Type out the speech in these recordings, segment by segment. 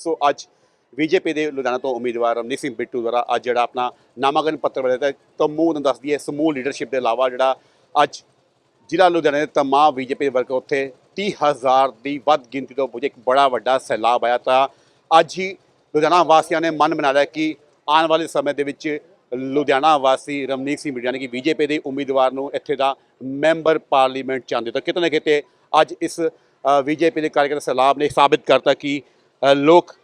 ਸੋ ਅੱਜ ਬੀਜੇਪੀ ਦੇ ਲੁਧਿਆਣਾ ਤੋਂ ਉਮੀਦਵਾਰ ਰਮਨੀਤ ਸਿੰਘ ਬਿੱਟੂ ਦੁਆਰਾ ਅੱਜ ਜਿਹੜਾ ਆਪਣਾ ਨਾਮਾਂਕਨ ਪੱਤਰ ਭਰਿਆ ਤਾਂ ਤਮੂ ਨੂੰ ਦੱਸਦੀ ਹੈ, ਸਮੂਹ ਲੀਡਰਸ਼ਿਪ ਦੇ ਇਲਾਵਾ ਜਿਹੜਾ ਅੱਜ ਜ਼ਿਲ੍ਹਾ ਲੁਧਿਆਣਾ ਦੇ ਤਮਾਮ ਬੀਜੇਪੀ ਦੇ ਵਰਕਰ ਉੱਥੇ 30000 ਦੀ ਵੱਧ ਗਿਣਤੀ ਤੋਂ ਪੁੱਜੇ ਇੱਕ ਬੜਾ ਵੱਡਾ ਸੈਲਾਬ ਆਇਆ ਤਾਂ ਅੱਜ ਹੀ ਲੁਧਿਆਣਾ ਵਾਸੀਆਂ ਨੇ ਮਨ ਬਣਾ ਲਿਆ ਕਿ ਆਉਣ ਵਾਲੇ ਸਮੇਂ ਦੇ ਵਿੱਚ ਲੁਧਿਆਣਾ ਵਾਸੀ ਰਮਨੀਤ ਸਿੰਘ ਬਿੱਟੂ, ਯਾਨੀ ਕਿ ਬੀਜੇਪੀ ਦੇ ਉਮੀਦਵਾਰ ਨੂੰ ਇੱਥੇ ਦਾ ਮੈਂਬਰ ਪਾਰਲੀਮੈਂਟ ਚਾਹੁੰਦੇ ਤਾਂ ਕਿਤੇ ਨਾ ਕਿਤੇ ਅੱਜ ਇਸ ਬੀਜੇਪੀ ਦੇ ਕਾਰਜਕਰਤਾ ਸੈਲਾਬ ਨੇ ਸਾਬਿਤ ਕਰਤਾ ਕਿ ਲੋਕ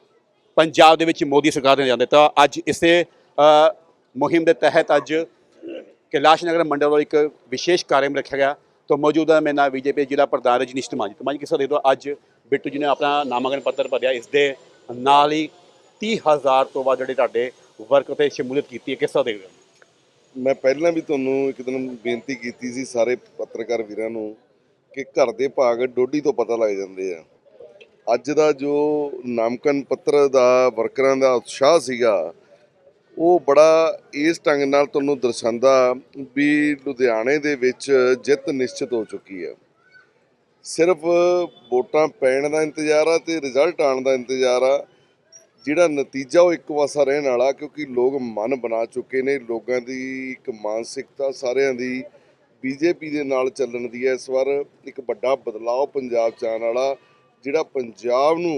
ਪੰਜਾਬ ਦੇ ਵਿੱਚ ਮੋਦੀ ਸਰਕਾਰ ਦੇ ਜਾਂਦੇ ਤਾਂ ਅੱਜ ਇਸੇ ਮੁਹਿੰਮ ਦੇ ਤਹਿਤ ਅੱਜ ਕੈਲਾਸ਼ ਨਗਰ ਮੰਡਲ ਵੱਲੋਂ ਇੱਕ ਵਿਸ਼ੇਸ਼ ਕਾਰਜਕ੍ਰਮ ਰੱਖਿਆ ਗਿਆ। ਤਾਂ ਮੌਜੂਦਾ ਮੇਰੇ ਨਾਲ ਬੀਜੇਪੀ ਜ਼ਿਲ੍ਹਾ ਪ੍ਰਧਾਨ ਰਜਨੀਸ਼ ਮਾਜੀ ਤਾਂ ਮਾਜੀ ਕਿਸ ਤਰ੍ਹਾਂ ਦੇ ਦੋ ਅੱਜ ਬਿੱਟੂ ਜੀ ਨੇ ਆਪਣਾ ਨਾਮਾਂਕਨ ਪੱਤਰ ਭਰਿਆ। ਇਸ ਦੇ ਨਾਲ ਹੀ 30000 ਤੋਂ ਵੱਧ ਜਿਹੜੇ ਤੁਹਾਡੇ ਵਰਕ ਤੇ ਸ਼ਮੂਲੀਅਤ ਕੀਤੀ ਹੈ। ਕਿਸ ਦੇਖਦੇ ਹੋ ਮੈਂ ਪਹਿਲਾਂ ਵੀ ਤੁਹਾਨੂੰ ਇੱਕ ਦਿਨ ਬੇਨਤੀ ਕੀਤੀ ਸੀ ਸਾਰੇ ਪੱਤਰਕਾਰ ਵੀਰਾਂ ਨੂੰ ਕਿ ਘਰ ਦੇ ਭਾਗ ਡੋਡੀ ਤੋਂ ਪਤਾ ਲੱਗ ਜਾਂਦੇ ਆ। ਅੱਜ ਦਾ ਜੋ ਨਾਮਕਨ ਪੱਤਰ ਦਾ ਵਰਕਰਾਂ ਦਾ ਉਤਸ਼ਾਹ ਸੀਗਾ, ਉਹ ਬੜਾ ਇਸ ਢੰਗ ਨਾਲ ਤੁਹਾਨੂੰ ਦਰਸਾਉਂਦਾ ਵੀ ਲੁਧਿਆਣੇ ਦੇ ਵਿੱਚ ਜਿੱਤ ਨਿਸ਼ਚਿਤ ਹੋ ਚੁੱਕੀ ਹੈ। ਸਿਰਫ ਵੋਟਾਂ ਪੈਣ ਦਾ ਇੰਤਜ਼ਾਰ ਆ ਤੇ ਰਿਜ਼ਲਟ ਆਉਣ ਦਾ ਇੰਤਜ਼ਾਰ ਆ, ਜਿਹੜਾ ਨਤੀਜਾ ਉਹ ਇੱਕ ਵਾਸਾ ਰਹਿਣ ਵਾਲਾ ਕਿਉਂਕਿ ਲੋਕ ਮਨ ਬਣਾ ਚੁੱਕੇ ਨੇ, ਲੋਕਾਂ ਦੀ ਇੱਕ ਮਾਨਸਿਕਤਾ ਸਾਰਿਆਂ ਦੀ ਬੀਜੇਪੀ ਦੇ ਨਾਲ ਚੱਲਣ ਦੀ ਹੈ। ਇਸ ਵਾਰ ਇੱਕ ਵੱਡਾ ਬਦਲਾਅ ਪੰਜਾਬ ਚ ਆਉਣ ਵਾਲਾ ਜਿਹੜਾ ਪੰਜਾਬ ਨੂੰ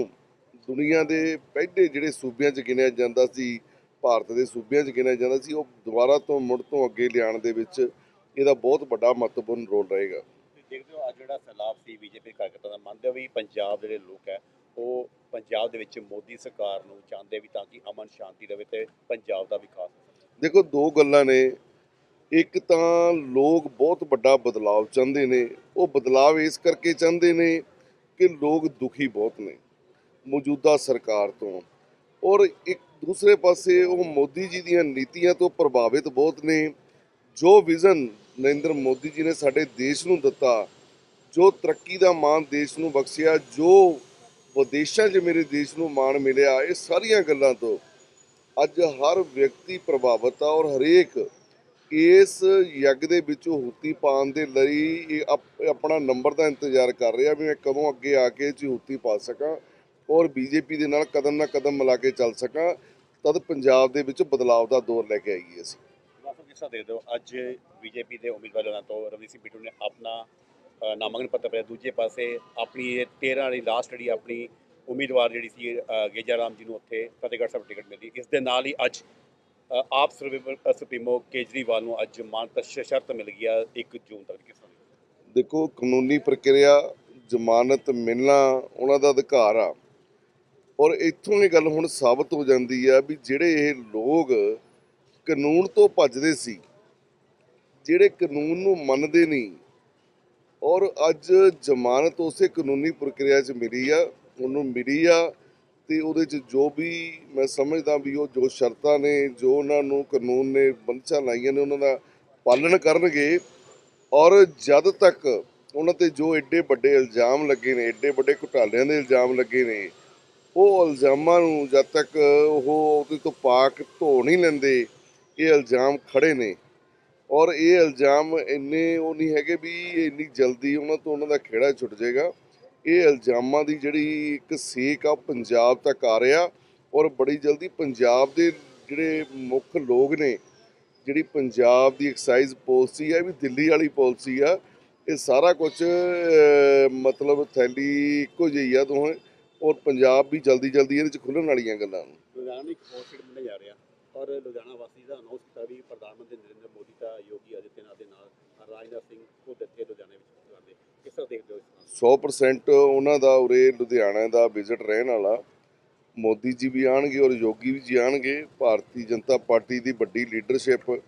ਦੁਨੀਆ ਦੇ ਪਹਿਲੇ ਜਿਹੜੇ ਸੂਬਿਆਂ 'ਚ ਗਿਣਿਆ ਜਾਂਦਾ ਸੀ ਭਾਰਤ ਦੇ ਸੂਬਿਆਂ 'ਚ ਗਿਣਿਆ ਜਾਂਦਾ ਸੀ ਉਹ ਦੁਬਾਰਾ ਤੋਂ ਮੁੜ ਤੋਂ ਅੱਗੇ ਲਿਆਉਣ ਦੇ ਵਿੱਚ ਇਹਦਾ ਬਹੁਤ ਵੱਡਾ ਮਹੱਤਵਪੂਰਨ ਰੋਲ ਰਹੇਗਾ। ਦੇਖਦੇ ਹੋ ਅੱਜ ਜਿਹੜਾ ਸੈਲਾਬ ਸੀ ਬੀਜੇਪੀ ਕਾਰਜਕਰਤਾ ਦਾ ਮੰਨਦੇ ਹੋ ਵੀ ਪੰਜਾਬ ਦੇ ਜਿਹੜੇ ਲੋਕ ਹੈ ਉਹ ਪੰਜਾਬ ਦੇ ਵਿੱਚ ਮੋਦੀ ਸਰਕਾਰ ਨੂੰ ਚਾਹੁੰਦੇ ਵੀ ਤਾਂ ਕਿ ਅਮਨ ਸ਼ਾਂਤੀ ਰਹੇ ਤੇ ਪੰਜਾਬ ਦਾ ਵਿਕਾਸ ਦੇਖੋ ਦੋ ਗੱਲਾਂ ਨੇ। ਇੱਕ ਤਾਂ ਲੋਕ ਬਹੁਤ ਵੱਡਾ ਬਦਲਾਅ ਚਾਹੁੰਦੇ ਨੇ ਉਹ ਬਦਲਾਅ ਇਸ ਕਰਕੇ ਚਾਹੁੰਦੇ ਨੇ ਕਿ ਲੋਕ ਦੁਖੀ ਬਹੁਤ ਨੇ, ਮੌਜੂਦਾ ਸਰਕਾਰ ਤੋਂ। ਔਰ ਇੱਕ ਦੂਸਰੇ ਪਾਸੇ ਉਹ ਮੋਦੀ ਜੀ ਦੀਆਂ ਨੀਤੀਆਂ ਤੋਂ ਪ੍ਰਭਾਵਿਤ ਬਹੁਤ ਨੇ। ਜੋ ਵਿਜ਼ਨ ਨਰਿੰਦਰ ਮੋਦੀ ਜੀ ਨੇ ਸਾਡੇ ਦੇਸ਼ ਨੂੰ ਦਿੱਤਾ, ਜੋ ਤਰੱਕੀ ਦਾ ਮਾਣ ਦੇਸ਼ ਨੂੰ ਬਖਸ਼ਿਆ, ਜੋ ਵਿਦੇਸ਼ਾਂ 'ਚ ਮੇਰੇ ਦੇਸ਼ ਨੂੰ ਮਾਣ ਮਿਲਿਆ, ਇਹ ਸਾਰੀਆਂ ਗੱਲਾਂ ਤੋਂ ਅੱਜ ਹਰ ਵਿਅਕਤੀ ਪ੍ਰਭਾਵਿਤ ਆ ਔਰ ਹਰੇਕ ਇਸ ਯੱਗ ਦੇ ਵਿੱਚ ਹੁੱਤੀ ਪਾਉਣ ਦੇ ਲਈ ਇਹ ਆਪਣਾ ਨੰਬਰ ਦਾ ਇੰਤਜ਼ਾਰ ਕਰ ਰਿਹਾ ਵੀ ਮੈਂ ਕਦੋਂ ਅੱਗੇ ਆ ਕੇ ਹੁੱਤੀ ਪਾ ਸਕਾਂ ਔਰ ਬੀਜੇਪੀ ਦੇ ਨਾਲ ਕਦਮ ਨਾ ਕਦਮ ਮਿਲਾ ਕੇ ਚੱਲ ਸਕਾਂ ਤਦ ਪੰਜਾਬ ਦੇ ਵਿੱਚ ਬਦਲਾਅ ਦਾ ਦੌਰ ਲੈ ਕੇ ਆਈਏ ਅਸੀਂ। ਮਾਫੀ ਕਿਸ ਤਰ੍ਹਾਂ ਦੇਖਦੇ ਹੋ ਅੱਜ ਬੀਜੇਪੀ ਦੇ ਉਮੀਦਵਾਰਾਂ ਤੋਂ ਰਵਨੀਤ ਸਿੰਘ ਬਿੱਟੂ ਨੇ ਆਪਣਾ ਅ, ਨਾਮਾਂਕਨ ਪੱਤਰ ਭਰਿਆ ਦੂਜੇ ਪਾਸੇ ਆਪਣੀ ਇਹ 13 ਵਾਲੀ ਲਾਸਟ ਜਿਹੜੀ ਆਪਣੀ ਉਮੀਦਵਾਰ ਜਿਹੜੀ ਸੀ ਗੇਜਾ ਰਾਮ ਜੀ ਨੂੰ ਉੱਥੇ ਫਤਿਹਗੜ੍ਹ ਸਾਹਿਬ ਟਿਕਟ ਮਿਲੀ। ਇਸ ਦੇ ਨਾਲ ਹੀ ਅੱਜ ਆਪ ਸੁਪਰੀਮੋ ਕੇਜਰੀਵਾਲ ਨੂੰ ਅੱਜ ਮਾਨਤਾ ਸ਼ਰਤ ਮਿਲ ਗਈ ਆ 1 ਜੂਨ ਤੱਕ ਕਿਸ ਤਰ੍ਹਾਂ ਦੇਖੋ, ਕਾਨੂੰਨੀ ਪ੍ਰਕਿਰਿਆ, ਜ਼ਮਾਨਤ ਮਿਲਣਾ ਉਹਨਾਂ ਦਾ ਅਧਿਕਾਰ ਆ। ਔਰ ਇੱਥੋਂ ਇਹ ਗੱਲ ਹੁਣ ਸਾਬਤ ਹੋ ਜਾਂਦੀ ਆ ਵੀ ਜਿਹੜੇ ਇਹ ਲੋਕ ਕਾਨੂੰਨ ਤੋਂ ਭੱਜਦੇ ਸੀ, ਜਿਹੜੇ ਕਾਨੂੰਨ ਨੂੰ ਮੰਨਦੇ ਨਹੀਂ, ਔਰ ਅੱਜ ਜ਼ਮਾਨਤ ਉਸੇ ਕਾਨੂੰਨੀ ਪ੍ਰਕਿਰਿਆ 'ਚ ਮਿਲੀ ਆ, ਉਹਨੂੰ ਮਿਲੀ ਆ ਤੇ ਉਹਦੇ 'ਚ ਜੋ ਵੀ ਮੈਂ ਸਮਝਦਾ ਵੀ ਉਹ ਜੋ ਸ਼ਰਤਾਂ ਨੇ, ਜੋ ਉਹਨਾਂ ਨੂੰ ਕਾਨੂੰਨ ਨੇ, ਬੰਦਸ਼ਾਂ ਲਾਈਆਂ ਨੇ, ਉਹਨਾਂ ਦਾ ਪਾਲਣ ਕਰਨਗੇ। ਔਰ ਜਦ ਤੱਕ ਉਹਨਾਂ ਤੇ ਜੋ ਐਡੇ ਵੱਡੇ ਇਲਜ਼ਾਮ ਲੱਗੇ ਨੇ ਐਡੇ ਵੱਡੇ ਘੁਟਾਲਿਆਂ ਦੇ ਇਲਜ਼ਾਮ ਲੱਗੇ ਨੇ, ਉਹ ਇਲਜ਼ਾਮਾਂ ਨੂੰ ਜਦ ਤੱਕ ਉਹ ਉਹਦੇ ਤੋਂ ਪਾਕ ਧੋ ਨਹੀਂ ਲੈਂਦੇ, ਇਹ ਇਲਜ਼ਾਮ ਖੜੇ ਨੇ। ਔਰ ਇਹ ਇਲਜ਼ਾਮ ਇੰਨੇ ਉਹ ਨਹੀਂ ਹੈਗੇ ਵੀ ਇੰਨੀ ਜਲਦੀ ਉਹਨਾਂ ਤੋਂ ਉਹਨਾਂ ਦਾ ਖੇੜਾ ਛੁੱਟ ਜਾਏਗਾ। ਇਹ ਇਲਜ਼ਾਮਾਂ ਦੀ ਜਿਹੜੀ ਇੱਕ ਸੇਕ ਆ, ਉਹ ਪੰਜਾਬ ਤੱਕ ਆ ਰਿਹਾ ਔਰ ਬੜੀ ਜਲਦੀ ਪੰਜਾਬ ਦੇ ਜਿਹੜੇ ਮੁੱਖ ਲੋਕ ਨੇ, ਜਿਹੜੀ ਪੰਜਾਬ ਦੀ ਐਕਸਾਈਜ਼ ਪਾਲਿਸੀ ਹੈ ਇਹ ਵੀ ਦਿੱਲੀ ਵਾਲੀ ਪਾਲਿਸੀ ਆ, ਇਹ ਸਾਰਾ ਕੁਝ ਮਤਲਬ ਥੈਲੀ ਇੱਕੋ ਜਿਹੀ ਆ ਦੋਵੇਂ ਔਰ ਪੰਜਾਬ ਵੀ ਜਲਦੀ ਜਲਦੀ ਇਹਦੇ ਚ ਖੁੱਲਣ ਵਾਲੀਆਂ ਗੱਲਾਂ ਨੇ। ਲੁਧਿਆਣਾ ਇੱਕ ਹੋਰ ਸੀਟ ਜਾ ਰਿਹਾ ਔਰ ਲੁਧਿਆਣਾ ਵਾਸੀ ਦਾ ਅਨਾਉਂਸ ਕੀਤਾ ਵੀ ਪ੍ਰਧਾਨ ਮੰਤਰੀ ਨਰਿੰਦਰ ਮੋਦੀ ਤਾਂ ਯੋਗੀ ਆਦਿੱਤਿਆਨਾਥ ਦੇ ਨਾਲ ਰਾਜਨਾਥ ਸਿੰਘ ਖੁਦ ਇੱਥੇ ਲੁਧਿਆਣੇ ਵਿੱਚ ਕਰਦੇ ਕਿਸ ਤਰ੍ਹਾਂ ਦੇਖਦੇ ਹੋ ਇਸ ਨਾਲ 100% ਉਹਨਾਂ ਦਾ ਉਰੇ ਲੁਧਿਆਣਾ ਦਾ ਵਿਜ਼ਿਟ ਰਹਿਣ ਵਾਲਾ। ਮੋਦੀ ਜੀ ਵੀ ਆਣਗੇ ਔਰ ਯੋਗੀ ਵੀ ਜੀ ਆਣਗੇ ਭਾਰਤੀ ਜਨਤਾ ਪਾਰਟੀ ਦੀ ਵੱਡੀ ਲੀਡਰਸ਼ਿਪ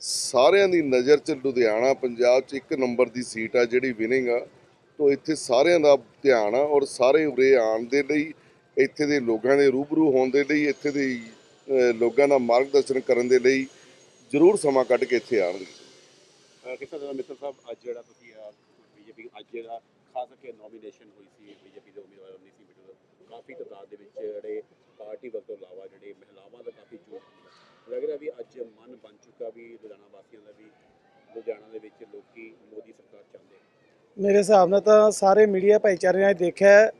ਸਾਰਿਆਂ ਦੀ ਨਜ਼ਰ 'ਚ ਲੁਧਿਆਣਾ, ਪੰਜਾਬ 'ਚ ਇੱਕ ਨੰਬਰ ਦੀ ਸੀਟ ਆ ਜਿਹੜੀ ਵਿਨਿੰਗ ਆ। ਤੋਂ ਇੱਥੇ ਸਾਰਿਆਂ ਦਾ ਧਿਆਨ ਆ ਔਰ ਸਾਰੇ ਉਰੇ ਆਉਣ ਦੇ ਲਈ, ਇੱਥੇ ਦੇ ਲੋਕਾਂ ਦੇ ਰੂਬਰੂ ਹੋਣ ਦੇ ਲਈ, ਇੱਥੇ ਦੇ ਲੋਕਾਂ ਦਾ ਮਾਰਗਦਰਸ਼ਨ ਕਰਨ ਦੇ ਲਈ ਜ਼ਰੂਰ ਸਮਾਂ ਕੱਢ ਕੇ ਇੱਥੇ ਆਉਣਗੇ। ਅਹ ਦਾ ਮਿੱਤਰ ਸਾਹਿਬ, ਅੱਜ ਜਿਹੜਾ ਤੁਸੀਂ ਬੀਜੇਪੀ ਅੱਜ ਜਿਹੜਾ ਖਾਸ ਕਰਕੇ ਨੋਮੀਨੇਸ਼ਨ ਹੋਈ ਸੀ, ਬੀਜੇਪੀ ਦੇ ਉਮੀਦਵਾਰ ਰਮਨੀਤ ਸਿੰਘ ਬਿੱਟੂ ਕਾਫੀ ਤਾਦਾਦ ਦੇ ਵਿੱਚ ਜਿਹੜੇ ਪਾਰਟੀ ਵਰਗ ਤੋਂ ਇਲਾਵਾ ਜਿਹੜੇ ਮਹਿਲਾਵਾਂ ਦਾ ਕਾਫੀ ਜੋਸ਼ ਲੱਗ ਰਿਹਾ ਵੀ ਅੱਜ ਮਨ ਬਣ ਚੁੱਕਾ ਵੀ ਲੁਧਿਆਣਾ ਵਾਸੀਆਂ ਦਾ ਵੀ, ਲੁਧਿਆਣਾ ਦੇ ਵਿੱਚ ਲੋਕੀ ਮੋਦੀ ਸਰਕਾਰ ਚਾਹੁੰਦੇ ਮੇਰੇ ਹਿਸਾਬ ਨਾਲ ਤਾਂ ਸਾਰੇ ਮੀਡੀਆ ਭਾਈਚਾਰੇ ਨੇ ਦੇਖਿਆ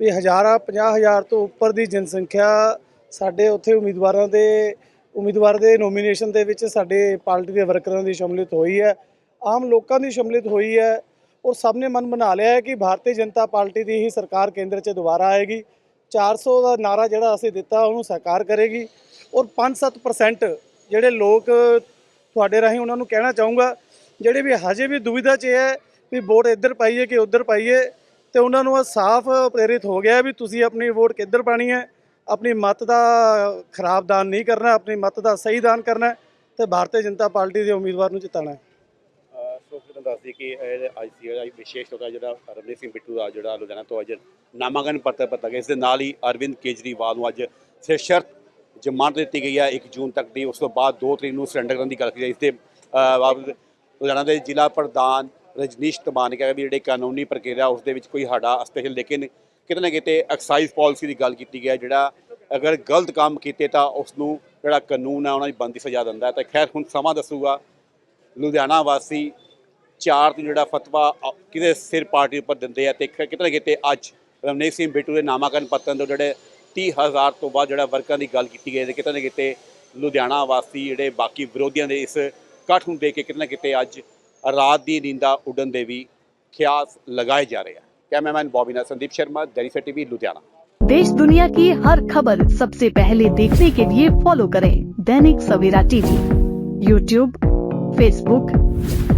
ਵੀ ਹਜ਼ਾਰਾਂ 50000 ਤੋਂ ਉੱਪਰ ਦੀ ਜਨਸੰਖਿਆ ਸਾਡੇ ਉੱਥੇ ਉਮੀਦਵਾਰਾਂ ਦੇ, ਉਮੀਦਵਾਰ ਦੇ ਨੋਮੀਨੇਸ਼ਨ ਦੇ ਵਿੱਚ ਸਾਡੇ ਪਾਰਟੀ ਦੇ ਵਰਕਰਾਂ ਦੀ ਸ਼ਮੂਲੀਅਤ ਹੋਈ ਹੈ। ਆਮ ਲੋਕਾਂ ਦੀ ਸ਼ਮੂਲੀਅਤ ਹੋਈ ਹੈ। ਔਰ ਸਭ ਨੇ ਮਨ ਬਣਾ ਲਿਆ ਹੈ ਕਿ ਭਾਰਤੀ ਜਨਤਾ ਪਾਰਟੀ ਦੀ ਹੀ ਸਰਕਾਰ ਕੇਂਦਰ 'ਚ ਦੁਬਾਰਾ ਆਏਗੀ। 400 ਦਾ ਨਾਰਾ ਜਿਹੜਾ ਅਸੀਂ ਦਿੱਤਾ, ਉਹਨੂੰ ਸਾਕਾਰ ਕਰੇਗੀ। ਔਰ 5-7% ਜਿਹੜੇ ਲੋਕ ਤੁਹਾਡੇ ਰਾਹੀਂ ਉਹਨਾਂ ਨੂੰ ਕਹਿਣਾ ਚਾਹੂੰਗਾ, ਜਿਹੜੇ ਵੀ ਹਜੇ ਵੀ ਦੁਵਿਧਾ 'ਚ ਹੈ ਵੀ ਵੋਟ ਇੱਧਰ ਪਾਈਏ ਕਿ ਉੱਧਰ ਪਾਈਏ, ਤੇ ਉਹਨਾਂ ਨੂੰ ਸਾਫ਼ ਪ੍ਰੇਰਿਤ ਹੋ ਗਿਆ ਵੀ ਤੁਸੀਂ ਆਪਣੀ ਵੋਟ ਕਿੱਧਰ ਪਾਣੀ ਹੈ। ਆਪਣੀ ਮਤ ਦਾ ਖਰਾਬ ਦਾਨ ਨਹੀਂ ਕਰਨਾ, ਆਪਣੀ ਮਤ ਦਾ ਸਹੀ ਦਾਨ ਕਰਨਾ ਹੈ ਤੇ ਭਾਰਤੀ ਜਨਤਾ ਪਾਰਟੀ ਦੇ ਉਮੀਦਵਾਰ ਨੂੰ ਜਿਤਾਉਣਾ ਹੈ। ਦੱਸ ਦਈਏ ਕਿ ਅੱਜ ਦੀ ਵਿਸ਼ੇਸ਼ ਤੌਰ ਤੇ ਜਿਹੜਾ ਰਮਨੀਤ ਸਿੰਘ ਬਿੱਟੂ ਦਾ ਜਿਹੜਾ ਲੁਧਿਆਣਾ ਤੋਂ ਅੱਜ ਨਾਮਾਂਕਨ ਪੱਤਰ ਭਰਤਾ ਗਿਆ। ਇਸ ਦੇ ਨਾਲ ਹੀ ਅਰਵਿੰਦ ਕੇਜਰੀਵਾਲ ਨੂੰ ਅੱਜ ਸਿਰ ਸ਼ਰਤ ਜ਼ਮਾਨਤ ਦਿੱਤੀ ਗਈ ਹੈ 1 ਜੂਨ ਤੱਕ ਦੀ। ਉਸ ਤੋਂ ਬਾਅਦ 2 ਤਰੀਕ ਨੂੰ ਸਰੈਂਡਰ ਕਰਨ ਦੀ ਗੱਲ ਕੀਤੀ ਗਈ। ਇਸ ਦੇ ਲੁਧਿਆਣਾ ਦੇ ਜ਼ਿਲ੍ਹਾ ਪ੍ਰਧਾਨ ਰਜਨੀਸ਼ ਤਮਾਨ ਨੇ ਕਿਹਾ ਵੀ ਜਿਹੜੇ ਕਾਨੂੰਨੀ ਪ੍ਰਕਿਰਿਆ, ਉਸ ਦੇ ਵਿੱਚ ਕੋਈ ਸਾਡਾ ਸਪੈਸ਼ਲ ਲੇਕਿਨ ਕਿਤੇ ਨਾ ਕਿਤੇ ਐਕਸਾਈਜ਼ ਪਾਲਿਸੀ ਦੀ ਗੱਲ ਕੀਤੀ ਗਈ ਹੈ ਜਿਹੜਾ ਅਗਰ ਗਲਤ ਕੰਮ ਕੀਤੇ ਤਾਂ ਉਸ ਨੂੰ ਜਿਹੜਾ ਕਾਨੂੰਨ ਹੈ ਉਹਨਾਂ ਦੀ ਬੰਦੀ ਸਜ਼ਾ ਦਿੰਦਾ ਤਾਂ ਖੈਰ ਹੁਣ ਸਮਾਂ ਦੱਸੂਗਾ। ਲੁਧਿਆਣਾ ਵਾਸੀ चार तो जोड़ा फतवा कि सिर पार्टी उपर दें कितने कितने अच्छ रवनीत सिंह बिटू के नामांकन पत्र तो तीह हज़ार तो बाद जो वर्कर की गल की गई कितने ना कि लुधियाना वासी जोड़े बाकी विरोधियों के इस कट्ठ में देख के कितने कितने अज रात की नींदा उडन के भी ख्यास लगाए जा रहे हैं कैमरामैन बॉबीना संदीप शर्मा दैनिसा टीवी लुधियाना देश दुनिया की हर खबर सबसे पहले देखने के लिए फॉलो करें Dainik Savera TV YouTube Facebook